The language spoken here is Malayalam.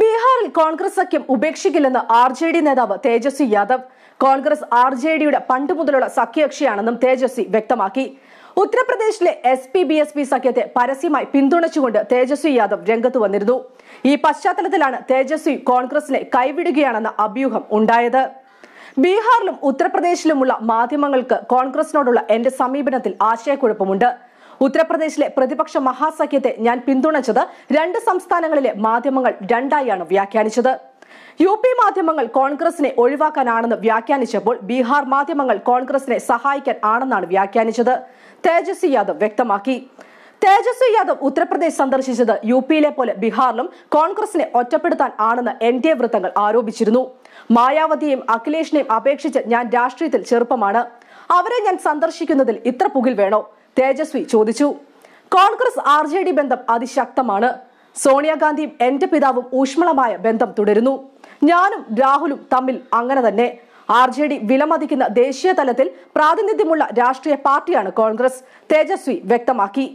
ബീഹാറിൽ കോൺഗ്രസ് സഖ്യം ഉപേക്ഷിക്കില്ലെന്ന് ആർ ജെ ഡി നേതാവ് തേജസ്വി യാദവ്. കോൺഗ്രസ് ആർ ജെ ഡിയുടെ പണ്ട് മുതലുള്ള സഖ്യകക്ഷിയാണെന്നും തേജസ്വി വ്യക്തമാക്കി. ഉത്തർപ്രദേശിലെ S P B S P സഖ്യത്തെ പരസ്യമായി പിന്തുണച്ചുകൊണ്ട് തേജസ്വി യാദവ് രംഗത്ത് വന്നിരുന്നു. ഈ പശ്ചാത്തലത്തിലാണ് തേജസ്വി കോൺഗ്രസിനെ കൈവിടുകയാണെന്ന അഭ്യൂഹം ഉണ്ടായത്. ബീഹാറിലും ഉത്തർപ്രദേശിലുമുള്ള മാധ്യമങ്ങൾക്ക് കോൺഗ്രസിനോടുള്ള എന്റെ സമീപനത്തിൽ ആശയക്കുഴപ്പമുണ്ട്. ഉത്തർപ്രദേശിലെ പ്രതിപക്ഷ മഹാസഖ്യത്തെ ഞാൻ പിന്തുണച്ചത് രണ്ട് സംസ്ഥാനങ്ങളിലെ മാധ്യമങ്ങൾ രണ്ടായാണ് വ്യാഖ്യാനിച്ചത്. യു പി മാധ്യമങ്ങൾ കോൺഗ്രസിനെ ഒഴിവാക്കാനാണെന്ന് വ്യാഖ്യാനിച്ചപ്പോൾ ബീഹാർ മാധ്യമങ്ങൾ കോൺഗ്രസിനെ സഹായിക്കാൻ ആണെന്നാണ് വ്യാഖ്യാനിച്ചത്. തേജസ്വി യാദവ് വ്യക്തമാക്കി. തേജസ്വി യാദവ് ഉത്തർപ്രദേശ് സന്ദർശിച്ചത് യു പിയിലെ പോലെ ബീഹാറിലും കോൺഗ്രസിനെ ഒറ്റപ്പെടുത്താൻ ആണെന്ന് എൻ ഡി എ വൃത്തങ്ങൾ ആരോപിച്ചിരുന്നു. മായാവതിയെയും അഖിലേഷിനെയും അപേക്ഷിച്ച് ഞാൻ രാഷ്ട്രീയത്തിൽ ചെറുപ്പമാണ്. അവരെ ഞാൻ സന്ദർശിക്കുന്നതിൽ ഇത്ര പുകിൽ വേണോ? തേജസ്വി ചോദിച്ചു. കോൺഗ്രസ് ആർ ജെ ഡി ബന്ധം അതിശക്തമാണ്. സോണിയാഗാന്ധിയും എന്റെ പിതാവും ഊഷ്മളമായ ബന്ധം തുടരുന്നു. ഞാനും രാഹുലും തമ്മിൽ അങ്ങനെ തന്നെ. ആർ ജെ ഡി വിലമതിക്കുന്ന ദേശീയ തലത്തിൽ പ്രാതിനിധ്യമുള്ള രാഷ്ട്രീയ പാർട്ടിയാണ് കോൺഗ്രസ് തേജസ്വി വ്യക്തമാക്കി.